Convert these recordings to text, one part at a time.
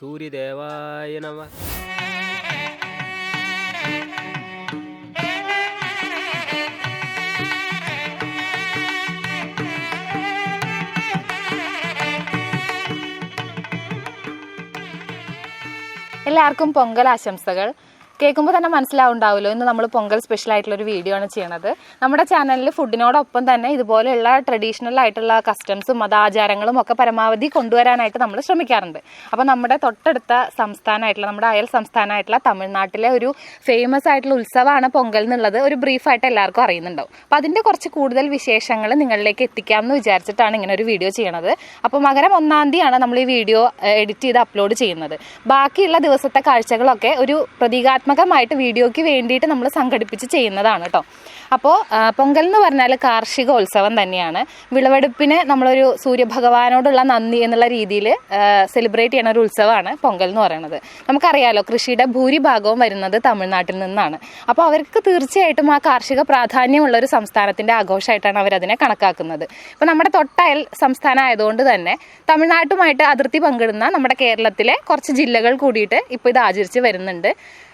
സൂര്യദേവായ നമ. എല്ലാവർക്കും പൊങ്കൽ ആശംസകൾ. കേൾക്കുമ്പോൾ തന്നെ മനസ്സിലാവുണ്ടാവുമല്ലോ. ഇന്ന് നമ്മൾ പൊങ്കൽ സ്പെഷ്യൽ ആയിട്ടുള്ള ഒരു വീഡിയോ ആണ് ചെയ്യണത്. നമ്മുടെ ചാനലിൽ ഫുഡിനോടൊപ്പം തന്നെ ഇതുപോലെയുള്ള ട്രഡീഷണൽ ആയിട്ടുള്ള കസ്റ്റംസും മതാചാരങ്ങളും ഒക്കെ പരമാവധി കൊണ്ടുവരാനായിട്ട് നമ്മൾ ശ്രമിക്കാറുണ്ട്. അപ്പോൾ നമ്മുടെ തൊട്ടടുത്ത സംസ്ഥാനമായിട്ടുള്ള നമ്മുടെ അയൽ സംസ്ഥാനമായിട്ടുള്ള തമിഴ്നാട്ടിലെ ഒരു ഫേമസ് ആയിട്ടുള്ള ഉത്സവമാണ് പൊങ്കൽ എന്നുള്ളത് ഒരു ബ്രീഫായിട്ട് എല്ലാവർക്കും അറിയുന്നുണ്ടാവും. അപ്പോൾ അതിന്റെ കുറച്ച് കൂടുതൽ വിശേഷങ്ങൾ നിങ്ങളിലേക്ക് എത്തിക്കാമെന്ന് വിചാരിച്ചിട്ടാണ് ഇങ്ങനെ ഒരു വീഡിയോ ചെയ്യണത്. അപ്പോൾ മകരം ഒന്നാം തീയതിയാണ് നമ്മൾ ഈ വീഡിയോ എഡിറ്റ് ചെയ്ത് അപ്ലോഡ് ചെയ്യുന്നത്. ബാക്കിയുള്ള ദിവസത്തെ കാഴ്ചകളൊക്കെ ഒരു പ്രതീകാത്മകമായിട്ട് വീഡിയോയ്ക്ക് വേണ്ടിയിട്ട് നമ്മൾ സംഘടിപ്പിച്ച് ചെയ്യുന്നതാണ് കേട്ടോ അപ്പോൾ പൊങ്കൽ എന്ന് പറഞ്ഞാൽ കാർഷികോത്സവം തന്നെയാണ്. വിളവെടുപ്പിന് നമ്മളൊരു സൂര്യഭഗവാനോടുള്ള നന്ദി എന്നുള്ള രീതിയിൽ സെലിബ്രേറ്റ് ചെയ്യുന്ന ഒരു ഉത്സവമാണ് പൊങ്കൽ എന്ന് പറയുന്നത് നമുക്കറിയാലോ കൃഷിയുടെ ഭൂരിഭാഗവും വരുന്നത് തമിഴ്നാട്ടിൽ നിന്നാണ്. അപ്പോൾ അവർക്ക് തീർച്ചയായിട്ടും ആ കാർഷിക പ്രാധാന്യമുള്ള ഒരു സംസ്ഥാനത്തിന്റെ ആഘോഷമായിട്ടാണ് അവരതിനെ കണക്കാക്കുന്നത്. ഇപ്പോൾ നമ്മുടെ തൊട്ടയൽ സംസ്ഥാനം ആയതുകൊണ്ട് തന്നെ തമിഴ്നാട്ടുമായിട്ട് അതിർത്തി പങ്കിടുന്ന നമ്മുടെ കേരളത്തിലെ കുറച്ച് ജില്ലകൾ കൂടിയിട്ട് ഇപ്പോൾ ഇത് ആചരിച്ച് വരുന്നുണ്ട്.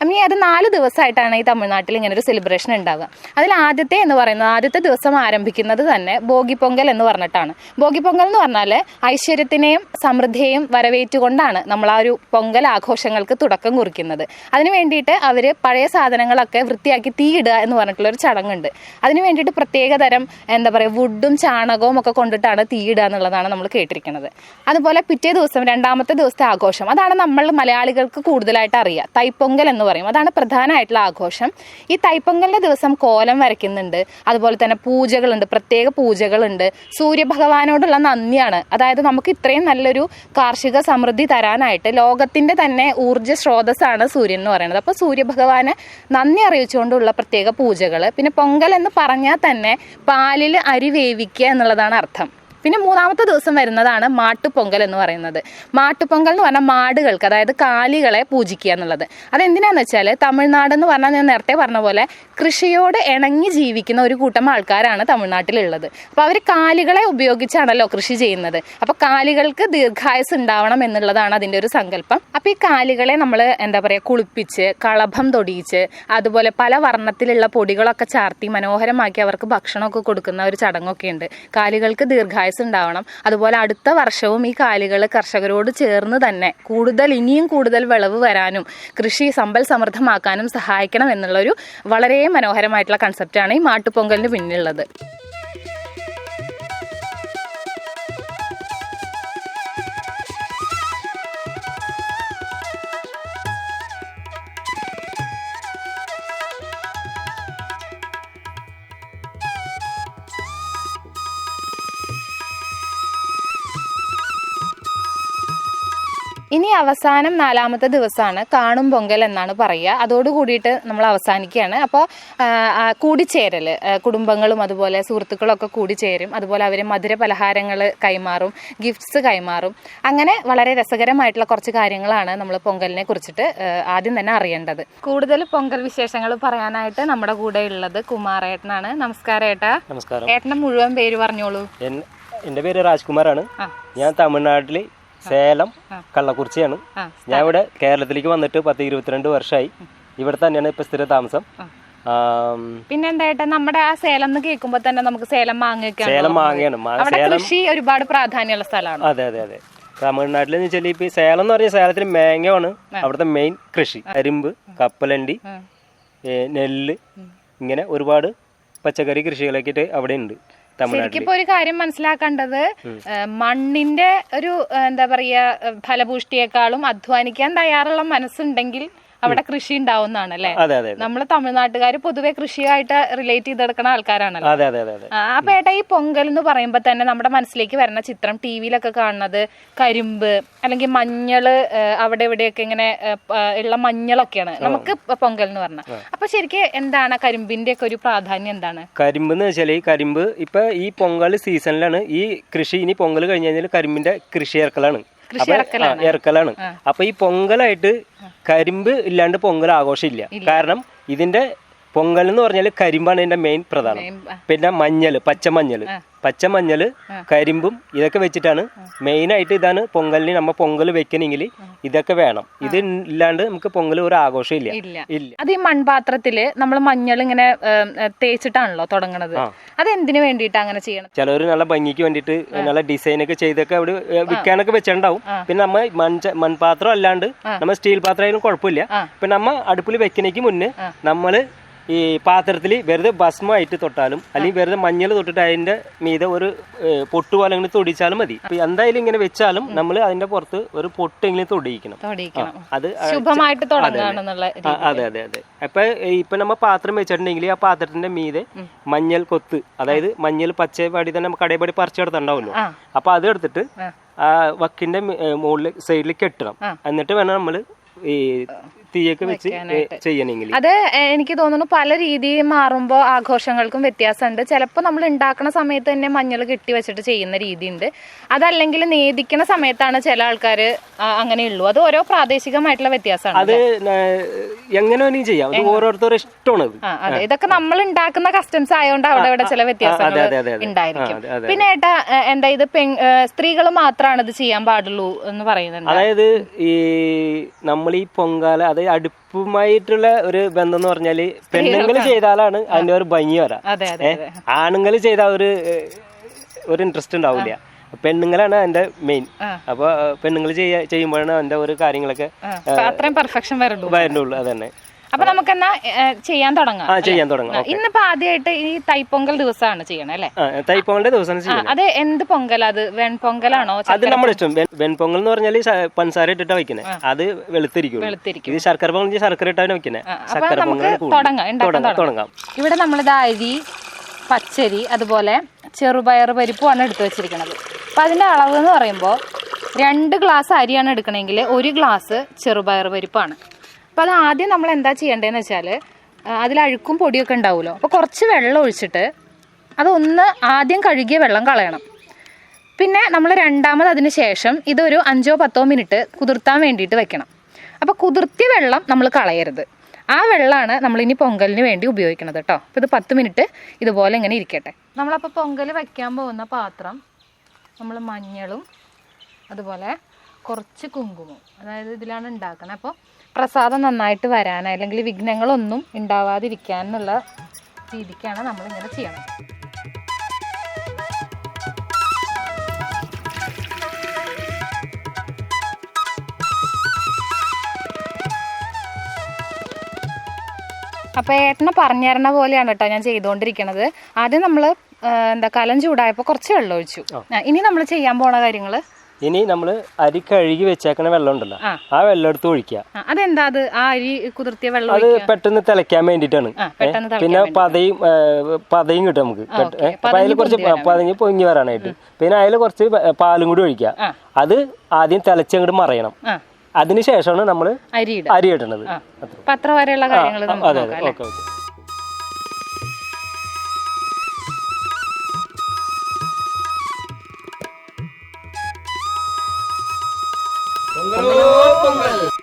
അമ്മീ അത് നാല് ദിവസമായിട്ടാണ് ഈ തമിഴ്നാട്ടിൽ ഇങ്ങനെ ഒരു സെലിബ്രേഷൻ ഉണ്ടാവുക. അതിൽ ആദ്യത്തെ എന്ന് പറയുന്നത് ആദ്യത്തെ ദിവസം ആരംഭിക്കുന്നത് തന്നെ ഭോഗി പൊങ്കൽ എന്ന് പറഞ്ഞിട്ടാണ്. ഭോഗി പൊങ്കൽ എന്ന് പറഞ്ഞാൽ ഐശ്വര്യത്തിനെയും സമൃദ്ധിയെയും വരവേറ്റുകൊണ്ടാണ് നമ്മൾ ആ ഒരു പൊങ്കൽ ആഘോഷങ്ങൾക്ക് തുടക്കം കുറിക്കുന്നത്. അതിന് വേണ്ടിയിട്ട് അവർ പഴയ സാധനങ്ങളൊക്കെ വൃത്തിയാക്കി തീയിടുക എന്ന് പറഞ്ഞിട്ടുള്ള ഒരു ചടങ്ങുണ്ട്. അതിന് വേണ്ടിയിട്ട് പ്രത്യേക തരം എന്താ പറയുക വുഡും ചാണകവും ഒക്കെ കൊണ്ടിട്ടാണ് തീയിടുക എന്നുള്ളതാണ് നമ്മൾ കേട്ടിരിക്കുന്നത്. അതുപോലെ പിറ്റേ ദിവസം രണ്ടാമത്തെ ദിവസത്തെ ആഘോഷം. അതാണ് നമ്മൾ മലയാളികൾക്ക് കൂടുതലായിട്ട് അറിയുക. തൈപ്പൊങ്കൽ എന്ന് പറയും. അതാണ് പ്രധാനമായിട്ടുള്ള ആഘോഷം. ഈ തൈപ്പൊങ്കലിന്റെ ദിവസം കോലം വരയ്ക്കുന്നുണ്ട്. അതുപോലെ തന്നെ പൂജകളുണ്ട്. പ്രത്യേക പൂജകളുണ്ട്. സൂര്യഭഗവാനോടുള്ള നന്ദിയാണ്. അതായത് നമുക്ക് ഇത്രയും നല്ലൊരു കാർഷിക സമൃദ്ധി തരാനായിട്ട് ലോകത്തിന്റെ തന്നെ ഊർജ സ്രോതസ്സാണ് സൂര്യൻ എന്ന് പറയുന്നത്. അപ്പോൾ സൂര്യഭഗവാന് നന്ദി അറിയിച്ചുകൊണ്ടുള്ള പ്രത്യേക പൂജകൾ പിന്നെ പൊങ്കൽ എന്ന് പറഞ്ഞാൽ തന്നെ പാലിൽ അരി വേവിക്കുക എന്നുള്ളതാണ് അർത്ഥം. പിന്നെ മൂന്നാമത്തെ ദിവസം വരുന്നതാണ് മാട്ടുപൊങ്കൽ എന്ന് പറയുന്നത്. മാട്ടുപൊങ്കൽ എന്ന് പറഞ്ഞാൽ മാടുകൾക്ക് അതായത് കാലികളെ പൂജിക്കുക എന്നുള്ളത്. അതെന്തിനാന്ന് വെച്ചാൽ തമിഴ്നാട് എന്ന് പറഞ്ഞാൽ ഞാൻ നേരത്തെ പറഞ്ഞ പോലെ കൃഷിയോട് ഇണങ്ങി ജീവിക്കുന്ന ഒരു കൂട്ടം ആൾക്കാരാണ് തമിഴ്നാട്ടിലുള്ളത്. അപ്പോൾ അവർ കാലികളെ ഉപയോഗിച്ചാണല്ലോ കൃഷി ചെയ്യുന്നത്. അപ്പോൾ കാലികൾക്ക് ദീർഘായുസ് ഉണ്ടാവണം എന്നുള്ളതാണ് അതിന്റെ ഒരു സങ്കല്പം. അപ്പോൾ ഈ കാലികളെ നമ്മൾ എന്താ പറയുക കുളിപ്പിച്ച് കളഭം തൊടിയിച്ച് അതുപോലെ പല വർണത്തിലുള്ള പൊടികളൊക്കെ ചാർത്തി മനോഹരമാക്കി അവർക്ക് ഭക്ഷണമൊക്കെ കൊടുക്കുന്ന ഒരു ചടങ്ങൊക്കെ ഉണ്ട് കാലികൾക്ക് ദീർഘായുസ് ഉണ്ടാവണം. അതുപോലെ അടുത്ത വർഷവും ഈ കാലികൾ കർഷകരോട് ചേർന്ന് തന്നെ കൂടുതൽ ഇനിയും കൂടുതൽ വിളവ് വരാനും കൃഷി സമ്പൽ സമൃദ്ധമാക്കാനും സഹായിക്കണം എന്നുള്ളൊരു വളരെ മനോഹരമായിട്ടുള്ള കൺസെപ്റ്റാണ് ഈ മാട്ടുപൊങ്കലിന് പിന്നിലുള്ളത്. ഇനി അവസാനം നാലാമത്തെ ദിവസമാണ് കാണും പൊങ്കൽ എന്നാണ് പറയുക. അതോട് കൂടിയിട്ട് നമ്മൾ അവസാനിക്കുകയാണ്. അപ്പോൾ കൂടിച്ചേരൽ കുടുംബങ്ങളും അതുപോലെ സുഹൃത്തുക്കളൊക്കെ കൂടിച്ചേരും. അതുപോലെ അവർ മധുര പലഹാരങ്ങൾ കൈമാറും ഗിഫ്റ്റ്സ് കൈമാറും. അങ്ങനെ വളരെ രസകരമായിട്ടുള്ള കുറച്ച് കാര്യങ്ങളാണ് നമ്മൾ പൊങ്കലിനെ കുറിച്ചിട്ട് ആദ്യം തന്നെ അറിയേണ്ടത്. കൂടുതൽ പൊങ്കൽ വിശേഷങ്ങൾ പറയാനായിട്ട് നമ്മുടെ കൂടെ ഉള്ളത് കുമാരേട്ടനാണ്. നമസ്കാരം ഏട്ടാ. നമസ്കാരം. ഏട്ടന്റെ മുഴുവൻ പേര് പറഞ്ഞോളൂ. എൻ- എന്റെ പേര് രാജ്കുമാറാണ്. ഞാൻ തമിഴ്നാട്ടിൽ സേലം കള്ളക്കുറിച്ചിയാണ്. ഞാൻ ഇവിടെ കേരളത്തിലേക്ക് വന്നിട്ട് പത്ത് ഇരുപത്തിരണ്ട് വർഷമായി ഇവിടെ തന്നെയാണ് ഇപ്പൊ സ്ഥിര താമസം പിന്നെ പിന്നെന്താ നമ്മുടെ ആ സേലം എന്ന് കേൾക്കുമ്പോ തന്നെ നമുക്ക് സേലം മാങ്ങയൊക്കെയാണ് സേലം മാങ്ങയാണ്. അവിടെ കൃഷി ഒരുപാട് പ്രാധാന്യമുള്ള സ്ഥലമാണ്. അതെ അതെ അതെ. തമിഴ്നാട്ടിൽ എന്ന് വെച്ചാൽ ഇപ്പൊ സേലം എന്ന് പറഞ്ഞാൽ സേലത്തിൽ മാങ്ങയാണ് അവിടുത്തെ മെയിൻ കൃഷി. അരിമ്പ് കപ്പലണ്ടി നെല്ല് ഇങ്ങനെ ഒരുപാട് പച്ചക്കറി കൃഷികളൊക്കെ അവിടെ ഉണ്ട് ശരിക്കും ഇപ്പൊ ഒരു കാര്യം മനസ്സിലാക്കേണ്ടത് മണ്ണിന്റെ ഒരു എന്താ പറയാ ഫലപുഷ്ടിയെക്കാളും അധ്വാനിക്കാൻ തയ്യാറുള്ള മനസ്സുണ്ടെങ്കിൽ അവിടെ കൃഷി ഉണ്ടാവുന്നതാണ് അല്ലെ നമ്മൾ തമിഴ്നാട്ടുകാർ പൊതുവെ കൃഷിയായിട്ട് റിലേറ്റ് ചെയ്തെടുക്കുന്ന ആൾക്കാരാണല്ലോ. അപ്പൊ ഏട്ടാ ഈ പൊങ്കൽ എന്ന് പറയുമ്പോ തന്നെ നമ്മുടെ മനസ്സിലേക്ക് വരുന്ന ചിത്രം ടി വിയിലൊക്കെ കാണുന്നത് കരിമ്പ് അല്ലെങ്കിൽ മഞ്ഞൾ അവിടെ ഇവിടെയൊക്കെ ഇങ്ങനെ ഉള്ള മഞ്ഞളൊക്കെയാണ്. നമുക്ക് പൊങ്കൽ എന്ന് പറഞ്ഞ. അപ്പൊ ശരിക്കും എന്താണ് കരിമ്പിന്റെ ഒക്കെ ഒരു പ്രാധാന്യം എന്താണ്? കരിമ്പ് എന്ന് വെച്ചാൽ ഈ കരിമ്പ് ഇപ്പൊ ഈ പൊങ്കൽ സീസണിലാണ് ഈ കൃഷി ഇനി പൊങ്കൽ കഴിഞ്ഞ് കഴിഞ്ഞാൽ കരിമ്പിന്റെ കൃഷി ഇറക്കലാണ് ഇറക്കലാണ്. അപ്പൊ ഈ പൊങ്കലായിട്ട് കരിമ്പ് ഇല്ലാണ്ട് പൊങ്കൽ ആഘോഷമില്ല. കാരണം ഇതിന്റെ പൊങ്കൽ എന്ന് പറഞ്ഞാൽ കരിമ്പാണ് ഇതിന്റെ മെയിൻ പ്രധാനം. പിന്നെ മഞ്ഞൾ പച്ചമഞ്ഞൾ പച്ചമഞ്ഞൾ കരിമ്പും ഇതൊക്കെ വെച്ചിട്ടാണ് മെയിൻ ആയിട്ട് ഇതാണ് പൊങ്കലിന് നമ്മ പൊങ്കൽ വെക്കണമെങ്കിൽ ഇതൊക്കെ വേണം. ഇത് ഇല്ലാണ്ട് നമുക്ക് പൊങ്കൽ ഒരു ആഘോഷം ഇല്ല. ഇല്ല. അത് ഈ മൺപാത്രത്തിൽ നമ്മൾ മഞ്ഞൾ ഇങ്ങനെ തേച്ചിട്ടാണല്ലോ തുടങ്ങണത്. അത് എന്തിനു വേണ്ടിയിട്ട് അങ്ങനെ ചെയ്യണം ചിലവർ നല്ല ഭംഗിക്ക് വേണ്ടിയിട്ട് നല്ല ഡിസൈൻ ഒക്കെ ചെയ്തൊക്കെ അവിടെ വിൽക്കാനൊക്കെ വെച്ചിട്ടുണ്ടാവും. പിന്നെ നമ്മ മൺച മൺപാത്രം അല്ലാണ്ട് നമ്മൾ സ്റ്റീൽ പാത്രം ആയാലും കുഴപ്പമില്ല. പിന്നെ നമ്മ അടുപ്പിൽ വെക്കണേക്ക് മുന്നേ നമ്മൾ ഈ പാത്രത്തിൽ വെറുതെ ഭസ്മമായിട്ട് തൊട്ടാലും അല്ലെങ്കിൽ വെറുതെ മഞ്ഞൾ തൊട്ടിട്ട് അതിന്റെ മീതെ ഒരു പൊട്ട് പോലെ അങ്ങനെ തൊടിച്ചാലും മതി. അപ്പൊ എന്തായാലും ഇങ്ങനെ വെച്ചാലും നമ്മൾ അതിന്റെ പുറത്ത് ഒരു പൊട്ടെങ്കിലും തൊടിയിക്കണം. തൊടിയിക്കണം. അത് ശുഭമായിട്ട് അതെ അതെ. അതെ അപ്പൊ ഇപ്പൊ നമ്മ പാത്രം വെച്ചിട്ടുണ്ടെങ്കിൽ ആ പാത്രത്തിന്റെ മീതെ മഞ്ഞൾ കൊത്ത് അതായത് മഞ്ഞൾ പച്ച പാടി തന്നെ നമുക്ക് കടയപ്പടി പറിച്ചെടുത്തുണ്ടാവുമല്ലോ. അപ്പൊ അത് എടുത്തിട്ട് ആ. വക്കിന്റെ മുകളിൽ സൈഡിൽ കെട്ടണം. എന്നിട്ട് വേണം നമ്മൾ ഈ തീയൊക്കെ വെച്ച് ചെയ്യണമെങ്കിൽ. അത് എനിക്ക് തോന്നുന്നു പല രീതി മാറുമ്പോൾ ആഘോഷങ്ങൾക്കും വ്യത്യാസമുണ്ട്. ചിലപ്പോൾ നമ്മൾ ഉണ്ടാക്കുന്ന സമയത്ത് തന്നെ മഞ്ഞൾ കെട്ടി വെച്ചിട്ട് ചെയ്യുന്ന രീതി ഉണ്ട് അതല്ലെങ്കിൽ നേദിക്കുന്ന സമയത്താണ് ചില ആൾക്കാർ അങ്ങനെയുള്ളൂ അത് ഓരോ പ്രാദേശികമായിട്ടുള്ള വ്യത്യാസമാണ് അത് എങ്ങനെ വേണമെങ്കിലും ചെയ്യാം. അത് ഓരോരുത്തരുടെ ഇഷ്ടമാണ് ഇതൊക്കെ നമ്മൾ ഉണ്ടാക്കുന്ന കസ്റ്റംസ് ആയതുകൊണ്ട് അവിടെ ഇവിടെ ചില വ്യത്യാസങ്ങൾ. ഉണ്ടായിരിക്കും. പിന്നെ ഏട്ടാ എന്താ ഇത് സ്ത്രീകൾ മാത്രമാണ് ഇത് ചെയ്യാൻ പാടുള്ളൂ എന്ന് പറയുന്നത് അതായത് ഈ നമ്മൾ ഈ പൊങ്കാല അതായത് അടുപ്പുമായിട്ടുള്ള ഒരു ബന്ധം എന്ന് പറഞ്ഞാൽ പെണ്ണുങ്ങൾ ചെയ്താലാണ് അതിന്റെ ഒരു ഭംഗി വരാം. അതെ അതെ അതെ. ആണുങ്ങൾ ചെയ്ത ഒരു ഒരു ഇൻട്രസ്റ്റ് ഉണ്ടാവില്ല. പെണ്ണുങ്ങളാണ് അതിന്റെ മെയിൻ അപ്പൊ പെണ്ണുങ്ങൾ ചെയ്യുമ്പോഴാണ് അതിന്റെ ഒരു കാര്യങ്ങളൊക്കെ അത്രയും പെർഫെക്ഷൻ വരുന്നുള്ളൂ അതന്നെ. അപ്പൊ നമുക്കെന്നാ ചെയ്യാൻ തുടങ്ങാം. ചെയ്യാൻ തുടങ്ങാം. ഇന്നിപ്പോ ആദ്യമായിട്ട് ഈ തൈപ്പൊങ്കൽ ദിവസമാണ് ചെയ്യണേ അല്ലേ? തൈപ്പൊങ്കലിന്റെ ദിവസം അത് എന്ത് പൊങ്കൽ അത്? വെൺപൊങ്കലാണോ? അത് നമ്മുടെ ഇഷ്ടം. വെൺ- വെൺപൊങ്കൽ എന്ന് പറഞ്ഞാൽ പഞ്ചസാര ഇട്ടിട്ടാ വെക്കുന്നത് അത് വെളുത്തിരിക്കും. ഇത് ശർക്കര പൊങ്കൽ ശർക്കര ഇട്ടാണ് വെക്കുന്നത് ശർക്കര തുടങ്ങാം. ഇവിടെ നമ്മളിത് അരി പച്ചരി അതുപോലെ ചെറുപയർ പരിപ്പുമാണ് എടുത്തു വെച്ചിരിക്കുന്നത് അപ്പം അതിന്റെ അളവ് എന്ന് പറയുമ്പോൾ രണ്ട് ഗ്ലാസ് അരിയാണ് എടുക്കണമെങ്കിൽ ഒരു ഗ്ലാസ് ചെറുപയർ പരിപ്പാണ്. അപ്പോൾ അത് ആദ്യം നമ്മൾ എന്താ ചെയ്യേണ്ടതെന്ന് വെച്ചാൽ അതിൽ അഴുക്കും പൊടിയൊക്കെ ഉണ്ടാവുമല്ലോ. അപ്പോൾ കുറച്ച് വെള്ളം ഒഴിച്ചിട്ട് അതൊന്ന് ആദ്യം കഴുകിയ വെള്ളം കളയണം. പിന്നെ നമ്മൾ രണ്ടാമത് അതിന് ശേഷം ഇതൊരു അഞ്ചോ പത്തോ മിനിറ്റ് കുതിർത്താൻ വേണ്ടിയിട്ട് വെക്കണം. അപ്പോൾ കുതിർത്തിയ വെള്ളം നമ്മൾ കളയരുത്. ആ വെള്ളമാണ് നമ്മൾ ഇനി പൊങ്കലിന് വേണ്ടി ഉപയോഗിക്കുന്നത് കേട്ടോ അപ്പോൾ ഇത് പത്ത് മിനിറ്റ് ഇതുപോലെ ഇങ്ങനെ ഇരിക്കട്ടെ. നമ്മളപ്പോൾ പൊങ്കൽ വയ്ക്കാൻ പോകുന്ന പാത്രം നമ്മൾ മഞ്ഞളും അതുപോലെ കുറച്ച് കുങ്കുമം അതായത് ഇതിലാണ് ഉണ്ടാക്കുന്നത് അപ്പോൾ പ്രസാദം നന്നായിട്ട് വരാൻ അല്ലെങ്കിൽ വിഘ്നങ്ങളൊന്നും ഉണ്ടാവാതിരിക്കാൻ എന്നുള്ള രീതിക്കാണ് നമ്മളിങ്ങനെ ചെയ്യണം അപ്പോൾ ഏട്ടനെ പറഞ്ഞു തരണ പോലെയാണ് കേട്ടോ ഞാൻ ചെയ്തുകൊണ്ടിരിക്കണത്. ആദ്യം നമ്മൾ എന്താ കലം ചൂടായപ്പോൾ കുറച്ച് വെള്ളം ഒഴിച്ചു. ഇനി നമ്മൾ ചെയ്യാൻ പോണ കാര്യങ്ങൾ ഇനി നമ്മൾ അരി കഴുകി വെച്ചേക്കണ വെള്ളം ഉണ്ടല്ലോ. ആ. വെള്ളം എടുത്ത് ഒഴിക്കുക. അതെന്താ അത്? ആ അരി കുതിർത്തിയ വെള്ളം അത് പെട്ടെന്ന് തിളയ്ക്കാൻ വേണ്ടിയിട്ടാണ്. പിന്നെ പതയും പതയും കിട്ടും നമുക്ക്. അപ്പൊ അതിൽ കുറച്ച് പതഞ്ഞ് പൊങ്ങി വരാനായിട്ട്. പിന്നെ അതിൽ കുറച്ച് പാലും കൂടി ഒഴിക്കുക. അത് ആദ്യം തിളച്ചങ്ങോട്ട് മറയണം. അതിനുശേഷമാണ് നമ്മൾ അരി ഇടുക. അരി ഇടണത്. അത്ര. വരെയുള്ള കാര്യങ്ങൾ അതെ അതെ. Okay okay. ഓക്കെ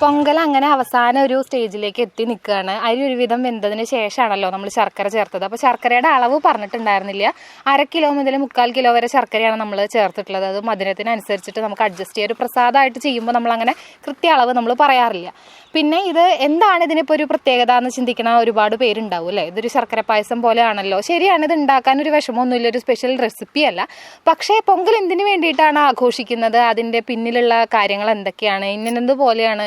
പൊങ്കൽ അങ്ങനെ അവസാന ഒരു സ്റ്റേജിലേക്ക് എത്തി നിൽക്കുകയാണ്. അരി ഒരുവിധം വെന്തതിന് ശേഷമാണല്ലോ നമ്മൾ ശർക്കര ചേർത്തത്. അപ്പോൾ ശർക്കരയുടെ അളവ് പറഞ്ഞിട്ടുണ്ടായിരുന്നില്ല. അര കിലോ മുതൽ മുക്കാൽ കിലോ വരെ ശർക്കരയാണ് നമ്മൾ ചേർത്തിട്ടുള്ളത്. അത് മധുരത്തിനനുസരിച്ചിട്ട് നമുക്ക് അഡ്ജസ്റ്റ് ചെയ്യാം. ഒരു പ്രസാദമായിട്ട് ചെയ്യുമ്പോൾ നമ്മൾ അങ്ങനെ കൃത്യ അളവ് നമ്മൾ പറയാറില്ല. പിന്നെ ഇത് എന്താണ് ഇതിനിപ്പോൾ ഒരു പ്രത്യേകത എന്ന് ചിന്തിക്കുന്ന ഒരുപാട് പേരുണ്ടാവും അല്ലേ? ഇതൊരു ശർക്കര പായസം പോലെയാണല്ലോ. ശരിയാണ് ഇത് ഉണ്ടാക്കാൻ ഒരു വിഷമമൊന്നുമില്ല. ഒരു സ്പെഷ്യൽ റെസിപ്പി അല്ല. പക്ഷേ പൊങ്കൽ എന്തിനു വേണ്ടിയിട്ടാണ് ആഘോഷിക്കുന്നത്? അതിന്റെ പിന്നിലുള്ള കാര്യങ്ങൾ എന്തൊക്കെയാണ്? ഇന്നത്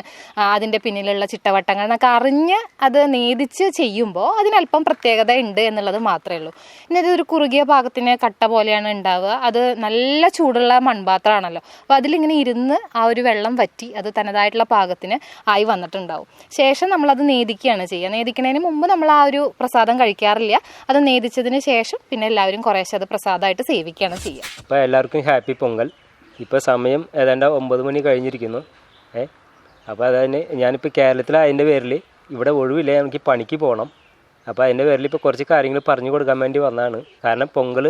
അതിന്റെ പിന്നിലുള്ള ചിട്ടവട്ടങ്ങൾ എന്നൊക്കെ അറിഞ്ഞ് അത് നേദിച്ച് ചെയ്യുമ്പോൾ അതിനല്പം പ്രത്യേകത ഉണ്ട് എന്നുള്ളത് മാത്രമേ ഉള്ളൂ. ഇനി ഒരു കുറുകിയ പാകത്തിന് കട്ട പോലെയാണ് ഉണ്ടാവുക. അത് നല്ല ചൂടുള്ള മൺപാത്രമാണല്ലോ. അപ്പോൾ അതിലിങ്ങനെ ഇരുന്ന് ആ ഒരു വെള്ളം വറ്റി അത് തനതായിട്ടുള്ള പാകത്തിന് ആയി വന്നിട്ടുണ്ടാവും. ശേഷം നമ്മളത് നേദിക്കുകയാണ് ചെയ്യുക. നേദിക്കുന്നതിന് മുമ്പ് നമ്മൾ ആ ഒരു പ്രസാദം കഴിക്കാറില്ല. അത് നേദിച്ചതിന് ശേഷം പിന്നെ എല്ലാവരും കുറേശ്ശെ അത് പ്രസാദമായിട്ട് സേവിക്കുകയാണ് ചെയ്യുക. അപ്പോൾ എല്ലാവർക്കും ഹാപ്പി പൊങ്കൽ. ഇപ്പോൾ സമയം ഏതാണ്ട് ഒമ്പത് മണി കഴിഞ്ഞിരിക്കുന്നു. ഏ അപ്പോൾ അതന്നെ ഞാനിപ്പോൾ കേരളത്തിലായതിന്റെ പേരിൽ ഇവിടെ ഒഴിവില്ല എനിക്ക് പണിക്ക് പോകണം അപ്പോൾ അതിന്റെ പേരിൽ ഇപ്പോൾ കുറച്ച് കാര്യങ്ങൾ പറഞ്ഞു കൊടുക്കാൻ വേണ്ടി വന്നതാണ് കാരണം പൊങ്കൽ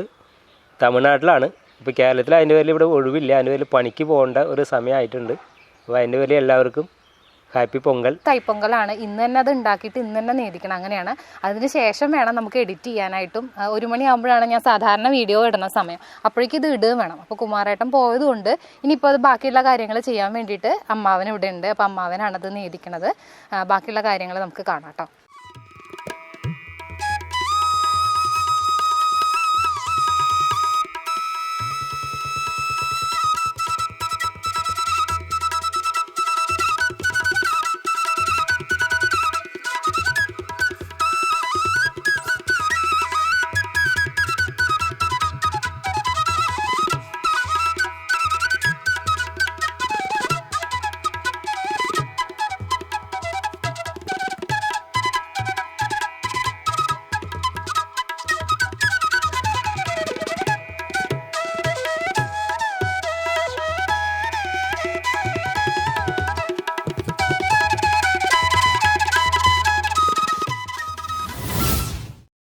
തമിഴ്നാട്ടിലാണ്. ഇപ്പോൾ കേരളത്തിൽ അതിന്റെ പേരിൽ ഇവിടെ ഒഴിവില്ല അതിന്റെ പേരിൽ പണിക്ക് പോകേണ്ട ഒരു സമയമായിട്ടുണ്ട്. അപ്പോൾ അതിന്റെ പേരിൽ എല്ലാവർക്കും ഹാപ്പി പൊങ്കൽ തൈപ്പൊങ്കലാണ് ഇന്ന് തന്നെ അത് ഉണ്ടാക്കിയിട്ട് ഇന്ന് തന്നെ നേദിക്കണം. അങ്ങനെയാണ്. അതിന് ശേഷം വേണം നമുക്ക് എഡിറ്റ് ചെയ്യാനായിട്ടും. ഒരു മണിയാകുമ്പോഴാണ് ഞാൻ സാധാരണ വീഡിയോ ഇടുന്ന സമയം. അപ്പോഴേക്കും ഇത് ഇടുകയും വേണം. അപ്പോൾ കുമാരേട്ടൻ പോയതുകൊണ്ട് ഇനിയിപ്പോൾ അത് ബാക്കിയുള്ള കാര്യങ്ങൾ ചെയ്യാൻ വേണ്ടിയിട്ട് അമ്മാവൻ ഇവിടെ ഉണ്ട്. അപ്പോൾ അമ്മാവനാണ് അത് നേദിക്കണത്. ബാക്കിയുള്ള കാര്യങ്ങൾ നമുക്ക് കാണാം കേട്ടോ.